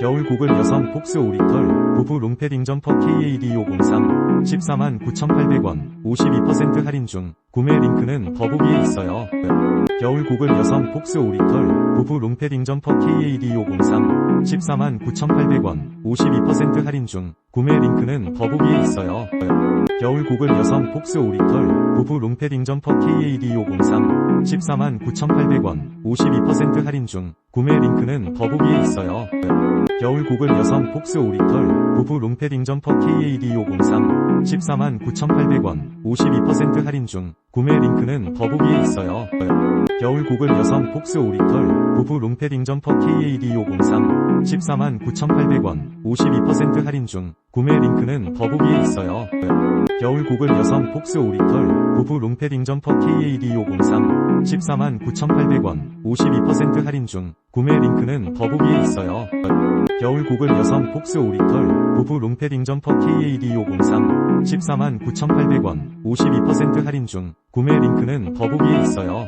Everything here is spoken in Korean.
겨울 고글 여성 폭스 오리털 부부 롱패딩 점퍼 KAD503 14만 9,800원 52% 할인 중 구매 링크는 더보기에 있어요. 겨울 고글 여성 폭스 오리털 부부 롱패딩 점퍼 KAD503 14만 9,800원 52% 할인 중 구매 링크는 더보기에 있어요. 겨울 고글 여성 폭스 오리털 부부 롱패딩 점퍼 KAD503 14만 9,800원 52% 할인 중 구매 링크는 더보기에 있어요. 겨울 고글 여성 폭스 오리털 부부 롱패딩 점퍼 KAD503 14만 9,800원 52% 할인 중 구매 링크는 더보기에 있어요. 겨울 고글 여성 폭스 오리털 부부 롱패딩 점퍼 KAD503 14만 9,800원 52% 할인 중 구매 링크는 더보기에 있어요. 겨울 고글 여성 폭스 오리털 부부 롱패딩 점퍼 KAD503 14만 9,800원 52% 할인 중 구매 링크는 더보기에 있어요. 겨울 고글 여성 폭스 오리털 부부 롱패딩 점퍼 KAD503 14만 9,800원 52% 할인 중 구매 링크는 더보기에 있어요.